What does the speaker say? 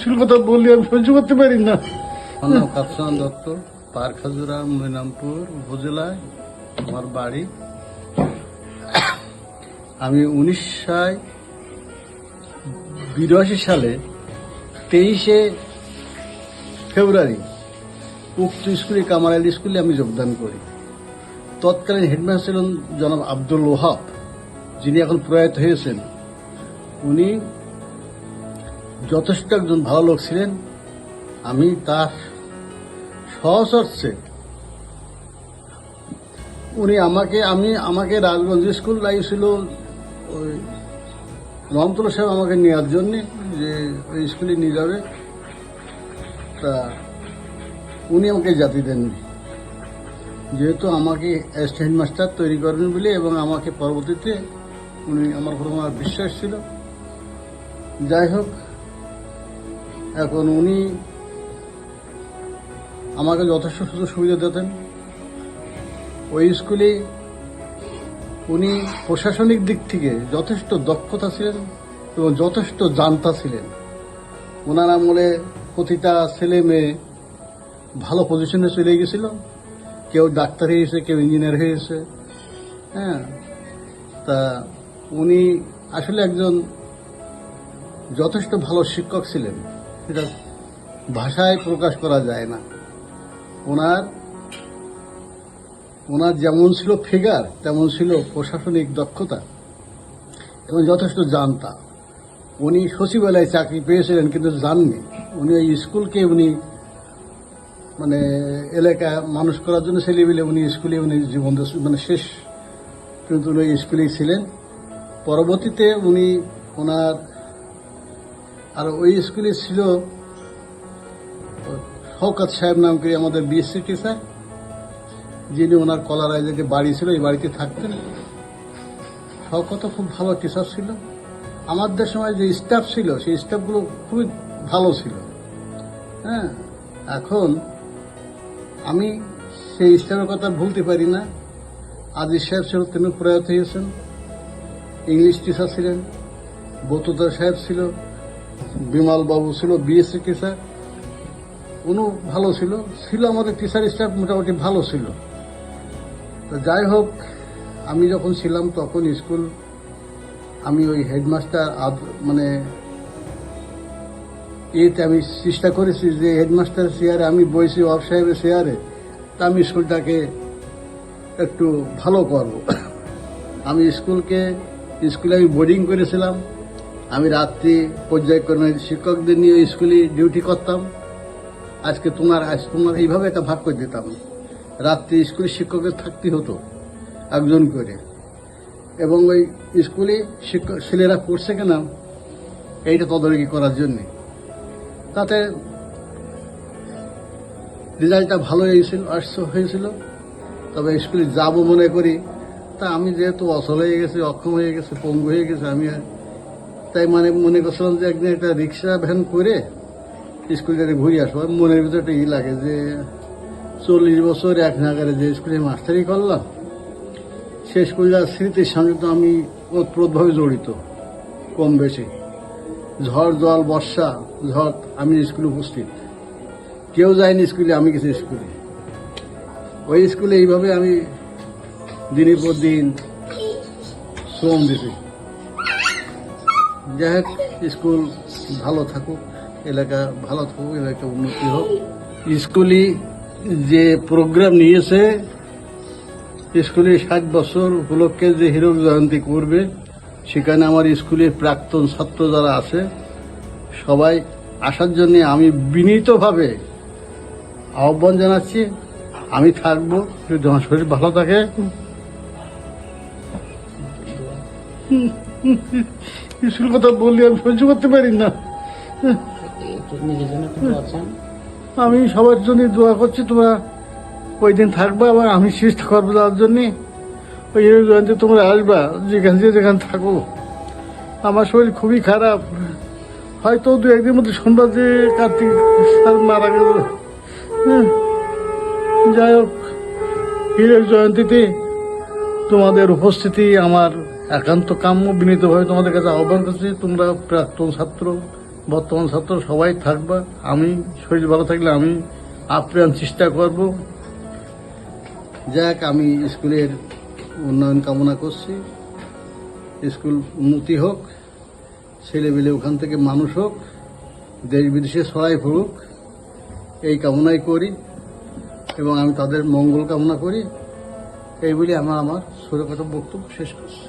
School কথা বললি আমি সহ্য করতে পারি না। আমার কাপসান দত্ত পারখাজুরা মৈনামপুর উপজেলায় আমার বাড়ি। আমি উনিশশো বিরাশি সালে তেইশে ফেব্রুয়ারি উক্ত স্কুলে কামার স্কুলে আমি যোগদান করি। তৎকালীন হেডমাস্টার জনাব আব্দুল ওহাব। যিনি এখন প্রয়াত হয়েছেন, উনি যথেষ্ট একজন ভালো লোক ছিলেন। আমি তার সহচর্যে উনি আমাকে, আমি, আমাকে রাজগঞ্জ স্কুল লাগিয়েছিল, ওই রমতলা সাহেব আমাকে নেওয়ার জন্যে, যে ওই স্কুলে নিয়ে যাবে। তা উনি আমাকে জাতি দেননি। যেহেতু আমাকে অ্যাসিস্ট্যান্ট মাস্টার তৈরি করেন বলে এবং আমাকে পরবর্তীতে উনি আমার প্রথম আমার বিশ্বাস ছিল। যাই হোক, এখন উনি আমাকে যথেষ্ট সুযোগ সুবিধা দিতেন। ওই স্কুলে উনি প্রশাসনিক দিক থেকে যথেষ্ট দক্ষতা ছিলেন এবং যথেষ্ট জানতা ছিলেন। ওনার আমলে প্রতিটা ছেলে মেয়ে ভালো পজিশনে চলে গেছিল। কেউ ডাক্তার হয়েছে, কেউ ইঞ্জিনিয়ার হয়েছে। হ্যাঁ তা উনি আসলে একজন যথেষ্ট ভালো শিক্ষক ছিলেন। সেটা ভাষায় প্রকাশ করা যায় না। ওনার ওনার যেমন ছিল ফিগার, তেমন ছিল প্রশাসনিক দক্ষতা এবং যথেষ্ট জানতা। উনি সচিবালয়ে চাকরি পেয়েছিলেন কিন্তু জাননি। উনি ওই স্কুলকে উনি মানে এলাকা মানুষ করার জন্য ছেলেবেলে উনি স্কুলে উনি জীবন মানে শেষ কিন্তু উনি স্কুলেই ছিলেন। পরবর্তীতে উনি ওনার আর ওই স্কুলে ছিল, শওকাত সাহেব নাম করে আমাদের বিএসসি টিচার যিনি ওনার কলারায় যে বাড়ি ছিল, এই বাড়িতে থাকতেন। শওকতও খুব ভালো টিচার ছিল। আমাদের সময় যে স্টাফ ছিল, সেই স্টাফগুলো খুবই ভালো ছিল। হ্যাঁ এখন আমি সেই স্টাফের কথা ভুলতে পারি না। আজিজ সাহেব ছিল, তিনি প্রয়াত হয়েছেন। ইংলিশ টিচার ছিলেন বতুদা সাহেব ছিল, বিমল বাবু ছিল বিএসসি টিচার উনি ভালো ছিল ছিল আমাদের টিচার স্টাফ মোটামুটি ভালো ছিল। তো যাই হোক, আমি যখন ছিলাম তখন স্কুল, আমি ওই হেডমাস্টার মানে এতে আমি চেষ্টা করেছি যে হেডমাস্টার চেয়ারে আমি বইছি অফ সাহেবের চেয়ারে তা আমি স্কুলটাকে একটু ভালো করব। আমি স্কুলকে স্কুলে আমি বোর্ডিং করেছিলাম। আমি রাত্রি পর্যায়ক্রমে শিক্ষকদের নিয়ে স্কুলে ডিউটি করতাম। আজকে তোমার, আজ তোমার এইভাবে একটা ভাগ করে দিতাম। রাত্রি স্কুলে শিক্ষকের থাকতে হতো একজন করে। এবং ওই স্কুলে শিক্ষক ছেলেরা পড়ছে কেনা, এইটা তদারকি করার জন্যে। তাতে রেজাল্টটা ভালো হয়েছিল, আসছে, হয়েছিল। তবে স্কুলে যাব মনে করি তা আমি যেহেতু অসল হয়ে গেছি, অক্ষম হয়ে গেছে, পঙ্গু হয়ে গেছে, আমি তাই মানে মনে করছিলাম যে একদিন একটা রিক্সা ভ্যান করে স্কুলটাকে ঘুরে আসব। মনের ভিতরে একটা ই লাগে যে চল্লিশ বছর এক নাগারে যে স্কুলে মাস্টারি করলাম সে স্কুলটার স্মৃতির সঙ্গে তো আমি ওতপ্রোতভাবে জড়িত, কম বেশি। ঝড়, জল, বর্ষা, ঝড়, আমি স্কুলে উপস্থিত। কেউ যায়নি স্কুলে, আমি গেছি স্কুলে। ওই স্কুলে এইভাবে আমি দিনের পর দিন শ্রম দিছি যাই হোক, স্কুল ভালো থাকুক, এলাকা ভালো থাকুক, এলাকা উন্নতি হোক। স্কুলে যে প্রোগ্রাম নিয়েছে, স্কুলে ষাট বছর উপলক্ষে যে হীরক জয়ন্তী করবে, সেখানে আমার স্কুলের প্রাক্তন ছাত্র যারা আছে, সবাই আসার জন্য আমি বিনীতভাবে আহ্বান জানাচ্ছি। আমি থাকব। যদি আমার শরীর ভালো থাকে স্কুল কথা বললি আমি সহ্য করতে পারি না। আমি সবার জন্য দোয়া করছি, তোমরা ওই দিন থাকবা, আবার আমি চেষ্টা করব যাওয়ার জন্য। ওই জয়ন্তী তোমরা আসবা, যেখান থেকে যেখানে থাকো। আমার শরীর খুবই খারাপ। হয়তো দু একদিন মধ্যে শুনবা যে কার্তিক স্যার মারা গেল। হ্যাঁ। যাই হোক হীরক জয়ন্তীতে তোমাদের উপস্থিতি আমার একান্ত কাম্য বিনীতভাবে তোমাদের কাছে আহ্বান করছি, তোমরা প্রাক্তন ছাত্র, বর্তমান ছাত্র, সবাই থাকবা। আমি শরীর ভালো থাকলে আমি আপ্রাণ চেষ্টা করব। যাক, আমি স্কুলের উন্নয়ন কামনা করছি। স্কুল উন্নতি হোক ছেলেমেলে ওখান থেকে মানুষ হোক, দেশ বিদেশে ছড়াই পড়ুক, এই কামনাই করি এবং আমি তাদের মঙ্গল কামনা করি। এই বলে আমার আমার ছোটখাটো বক্তব্য শেষ করছি।